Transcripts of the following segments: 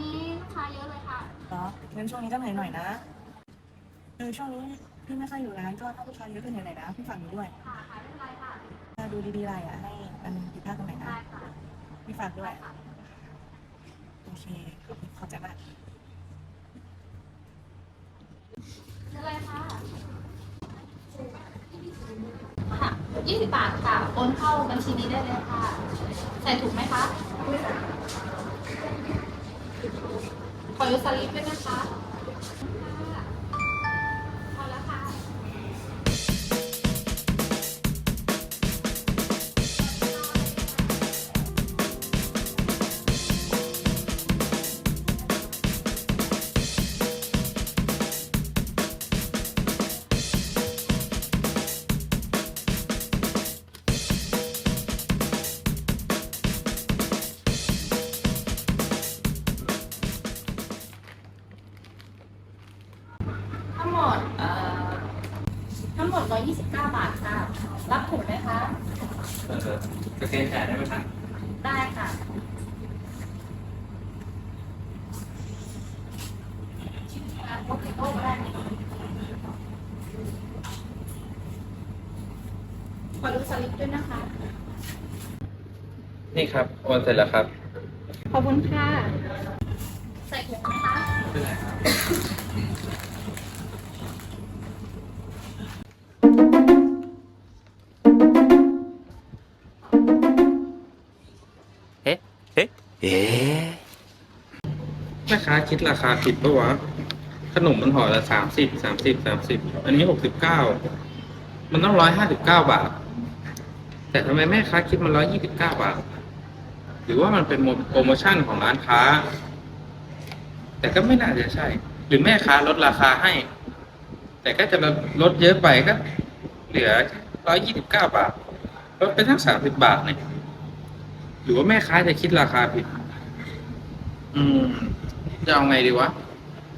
บ้างวันนี้ลูกค้าเยอะเลยค่ะเหรองั้นช่วงนี้ก็เหนื่อยหน่อยนะเออช่วงนี้พี่ไม่ค่อยอยู่ร้านก็ถ้าลูกค้าเยอะก็เหนื่อยหน่อยนะพี่ฝากหนูด้วยค่ะค่ะไม่เป็นไรค่ะถ้าดูดีๆไรอะให้มันผิดพลาดตรงไหนนะได้ค่ะพี่ฝากด้วยได้ค่ะ โอเคขอบใจมากไม่เป็นไรค่ะค่ะยี่สิบบาทค่ะ โอนเข้าบัญชีนี้ได้เลยค่ะ ใส่ถุงไหมคะ ขอยสลิปด้วยนะคะ มดเอ่อทั้งหมด 129 บาทค่ะ รับถุงไหมคะ เออสแกนจ่ายได้ไหมครับได้ค่ะอะ โอเคโต้ก็ได้ขอดูสลิปด้วยนะคะ นี่ครับโอนเสร็จแล้วครับ ขอบคุณค่ะ ใส่ถุงนะคะ เป็นไรครับ เอ๊ะเอ๊ะ เอ๊ะแม่ค้าคิดราคาผิดปะวะ ขนมมันห่อละสามสิบสามสิบสามสิบอันนี้หกสิบเก้ามันต้องร้อยห้าสิบเก้าบาท แต่ทำไมแม่ค้าคิดมันร้อยยี่สิบเก้าบาท หรือว่ามันเป็นโปรโมชั่นของร้านค้า แต่ก็ไม่น่าจะใช่ หรือแม่ค้าลดราคาให้ แต่ก็จะลดเยอะไปก็ เหลือร้อยยี่สิบเก้าบาทลดไปทั้งสามสิบบาทเนี่ย หรือว่าแม่ค้าจะคิดราคาผิด อืม จะเอาไงดีวะ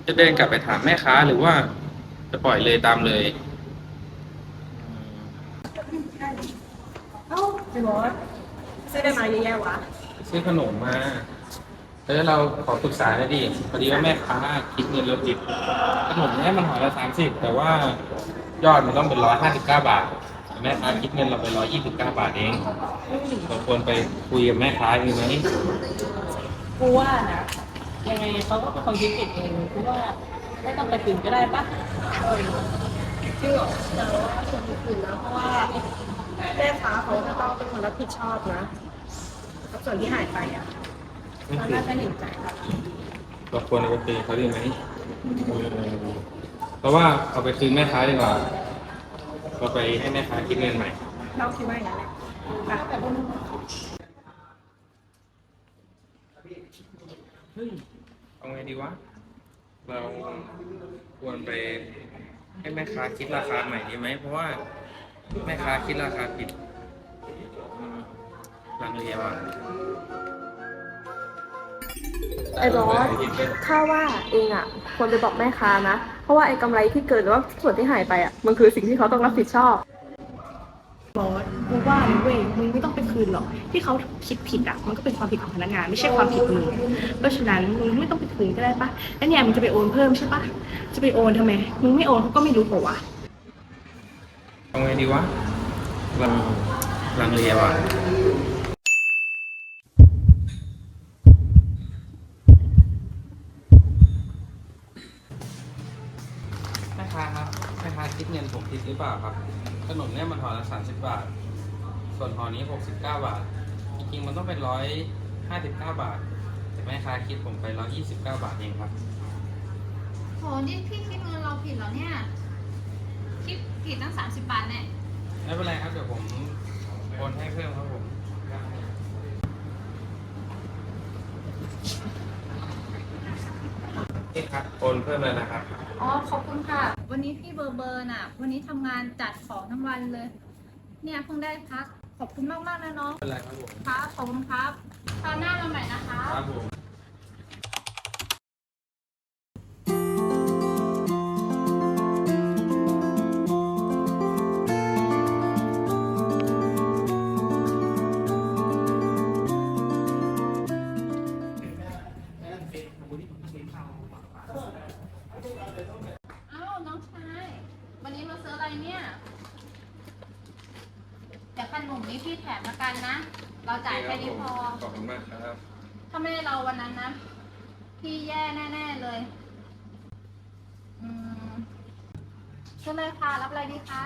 จะเดินกลับไปถามแม่ค้าหรือว่า จะปล่อยเลยตามเลย เอ้าพี่บอสซื้อได้มาเยอะแยะวะซื้อขนมมา แล้วเราขอปรึกษาหน่อยดิพอดีว่าแม่ค้าคิดเงินเราผิดขนมเนี้ยมันห่อละสามสิบแต่ว่ายอดมันต้องเป็นร้อยห้าสิบเก้าบาท แต่แม่ค้าคิดเงินเราไปร้อยยี่สิบเก้าบาทเองเราควรไปคุยกับแม่ค้าดีไหมกูว่านะยังไงเขาก็เป็นคนคิดผิดเองกูว่าไม่ต้องไปถึงก็ได้ปะจริงเหรอแต่ว่าส่วนอื่นๆนะเพราะว่าแม่ค้าเขาจะต้องเป็นคนรับผิดชอบนะกับส่วนที่หายไปอะเราน่าจะเห็นใจค่ะเราควรไปคุยกับเขาดีไหมเออเพราะว่าเอาไปคืนแม่ค้าดีกว่า เราไปให้แม่ค้าคิดเงินใหม่ เราคิดว่าอย่างนั้นแหละอะแต่ว่าเฮ้ยเอาไงดีวะ เราควรไปให้แม่ค้าคิดราคาใหม่ดีไหม เพราะว่าแม่ค้าคิดราคาผิดอืมลังเลว่ะไอ้บอสข้าว่าเองอะควรไปบอกแม่ค้านะ เพราะว่าไอ้กำไรที่เกิดหรือว่าส่วนที่หายไปอะมันคือสิ่งที่เขาต้องรับผิดชอบ บอสกูว่านะเว้ยมึงไม่ต้องไปคืนหรอกที่เขาคิดผิดอะมันก็เป็นความผิดของพนักงาน ไม่ใช่ความผิดมึงเพราะฉะนั้นมึงไม่ต้องไปคืนก็ได้ปะแล้วเนี่ยมึงจะไปโอนเพิ่มใช่ปะจะไปโอนทำไมมึงไม่โอนเขาก็ไม่รู้เปล่าวะเอาไงดีวะลังลังเลว่ะ ค้าครับแม่ค้าคิดเงินผมผิดหรือเปล่าครับ ขนมเนี่ยมันห่อละสามสิบบาท ส่วนห่อนี้หกสิบเก้าบาท จริงๆมันต้องเป็นร้อยห้าสิบเก้าบาท แต่แม่ค้าคิดผมไปร้อยยี่สิบเก้าบาทเองครับ โหนี่พี่คิดเงินเราผิดเหรอเนี่ย คิดผิดตั้ง30บาทเนี่ย ไม่เป็นไรครับ เดี๋ยวผมโอนให้เพิ่มครับผม นี่ครับ โอนเพิ่มเลยนะครับ อ๋อ ขอบคุณค่ะ วันนี้พี่เบอร์เบอร์น่ะ วันนี้ทำงานจัดของทั้งวันเลย เนี่ยเพิ่งได้พัก ขอบคุณมากมากๆนะน้องไม่เป็นไรครับผม ครับขอบคุณครับคราวหน้ามาใหม่นะคะ ครับผม แต่ขนมนี้พี่แถมละกันนะ เราจ่ายแค่นี้พอ ขอบคุณมากครับ ถ้าไม่ได้เราวันนั้นนะ พี่แย่แน่ ๆเลย อืมเชิญเลยค่ะ รับอะไรดีคะ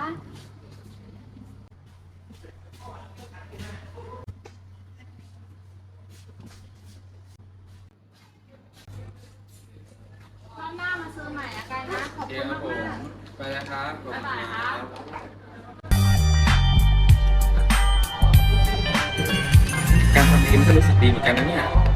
รอบหน้ามาซื้อใหม่ละกันนะ ขอบเดี๋คุยณวผมากไปแล้วครับขอบคุณบ๊ายบายครับ การทำคลิปก็รู้สึกดีเหมือนกันนะเนี่ย